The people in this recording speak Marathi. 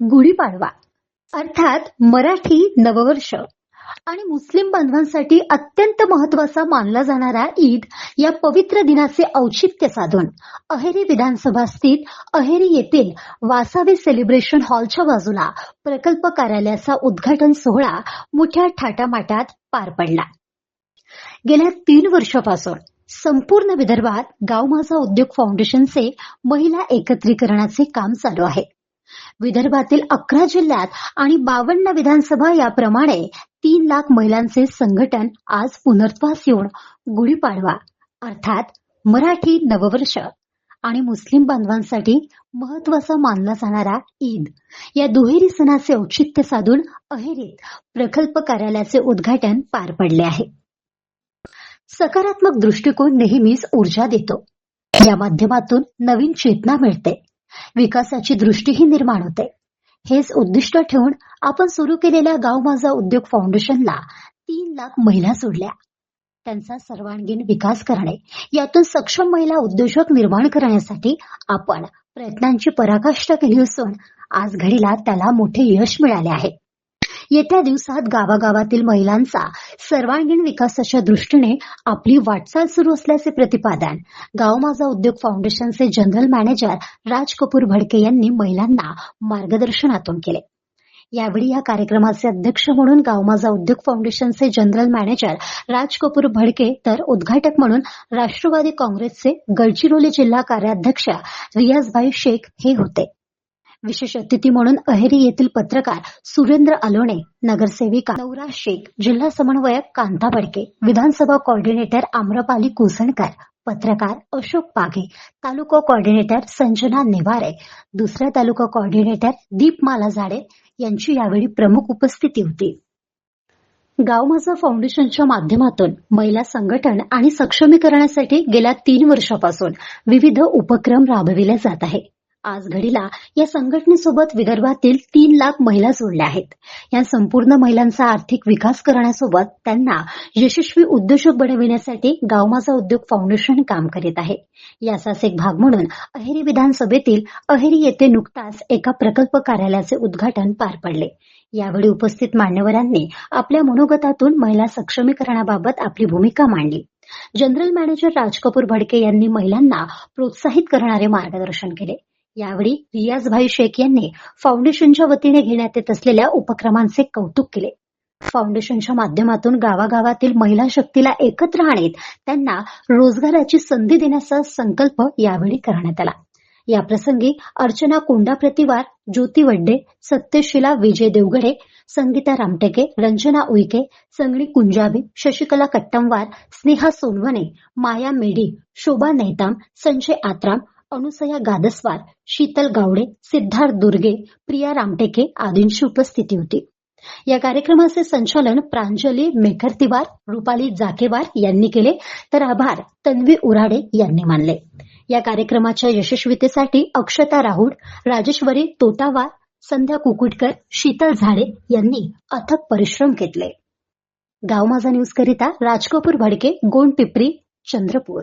गुढीपाडवा अर्थात मराठी नववर्ष. आणि मुस्लिम बांधवांसाठी अत्यंत महत्त्वाचा मानला जाणारा ईद या पवित्र दिनाचे औचित्य साधून अहेरी विधानसभा स्थित अहेरी येथील वासावे सेलिब्रेशन हॉलच्या बाजूला प्रकल्प कार्यालयाचा उद्घाटन सोहळा मोठ्या थाटामाटात पार पडला. गेल्या तीन वर्षापासून संपूर्ण विदर्भात गाव माझा उद्योग फाउंडेशनचे महिला एकत्रीकरणाचे काम चालू आहे. विदर्भातील अकरा जिल्ह्यात आणि बावन्न विधानसभा याप्रमाणे तीन लाख महिलांचे संघटन आज पुनर्वास येऊन गुढीपाडवा अर्थात मराठी नववर्ष. आणि मुस्लिम बांधवांसाठी महत्त्वाचा मानला जाणारा ईद. या दुहेरी सणाचे औचित्य साधून अहेरीत प्रकल्प कार्यालयाचे उद्घाटन पार पडले आहे. सकारात्मक दृष्टिकोन नेहमीच ऊर्जा देतो. या माध्यमातून नवीन चेतना मिळते. विकासाची दृष्टीही निर्माण होते. हेच उद्दिष्ट ठेवून आपण सुरू केलेल्या गाव माझा उद्योग फाउंडेशनला तीन लाख महिला सोडल्या त्यांचा सर्वांगीण विकास करणे यातून सक्षम महिला उद्योजक निर्माण करण्यासाठी आपण प्रयत्नांची पराकाष्ठा केली असून आज घडीला त्याला मोठे यश मिळाले आहे. येत्या दिवसात गावागावातील महिलांचा सर्वांगीण विकासाच्या दृष्टीने आपली वाटचाल सुरू असल्याचे प्रतिपादन गाव माझा उद्योग फाउंडेशनचे जनरल मॅनेजर राज कपूर भडके यांनी महिलांना मार्गदर्शनातून केले. यावेळी या कार्यक्रमाचे अध्यक्ष म्हणून गाव माझा उद्योग फाउंडेशनचे जनरल मॅनेजर राज कपूर भडके तर उद्घाटक म्हणून राष्ट्रवादी काँग्रेसचे गडचिरोली जिल्हा कार्याध्यक्ष रियाजभाई शेख हे होते. विशेष अतिथी म्हणून अहेरी येथील पत्रकार सुरेंद्र अलोणे नगरसेविका नवरा शेख जिल्हा समन्वयक कांता बडके विधानसभा कोऑर्डिनेटर आम्रपाली कुसणकर पत्रकार अशोक पाघे तालुका कोऑर्डिनेटर संजना नेवारे दुसऱ्या तालुका कोऑर्डिनेटर दीपमाला झाडे यांची यावेळी प्रमुख उपस्थिती होती. गाव माझा फाउंडेशनच्या माध्यमातून महिला संघटन आणि सक्षमीकरणासाठी गेल्या तीन वर्षापासून विविध उपक्रम राबविले जात आहे. आज घडीला या संघटनेसोबत विदर्भातील तीन लाख महिला जोडल्या आहेत. या संपूर्ण महिलांचा आर्थिक विकास करण्यासोबत त्यांना यशस्वी उद्योजक बनविण्यासाठी गाव माझा उद्योग फाउंडेशन काम करीत आहे. याचाच एक भाग म्हणून अहेरी विधानसभेतील अहेरी येथे नुकताच एका प्रकल्प कार्यालयाचे उद्घाटन पार पडले. यावेळी उपस्थित मान्यवरांनी आपल्या मनोगतातून महिला सक्षमीकरणाबाबत आपली भूमिका मांडली. जनरल मॅनेजर राज कपूर भडके यांनी महिलांना प्रोत्साहित करणारे मार्गदर्शन केले. यावेळी रियाजभाई शेख यांनी फाउंडेशनच्या वतीने घेण्यात येत असलेल्या उपक्रमांचे कौतुक केले. फाउंडेशनच्या माध्यमातून गावागावातील महिला शक्तीला एकत्र आणीत त्यांना रोजगाराची संधी देण्याचा संकल्प यावेळी करण्यात आला. याप्रसंगी अर्चना कोंडा प्रतिवार ज्योती वड्डे सत्यशिला विजय देवगडे संगीता रामटेके रंजना उईके संगणी कुंजाबी शशिकला कट्टमवार स्नेहा सोनवणे माया मेडी शोभा नेताम संजय आत्राम अनुसया गादस्वार शीतल गावडे सिद्धार्थ दुर्गे प्रिया रामटेके आदींची उपस्थिती होती. या कार्यक्रमाचे संचालन प्रांजली मेखरतिवार रुपाली जाकेवार यांनी केले. तर आभार तन्वी उराडे यांनी मानले. या कार्यक्रमाच्या यशस्वीतेसाठी अक्षता राहुल राजेश्वरी तोटावार संध्या कुकुटकर शीतल झाडे यांनी अथक परिश्रम घेतले. गाव माझा न्यूज करिता राजकपूर भडके गोंड पिपरी चंद्रपूर.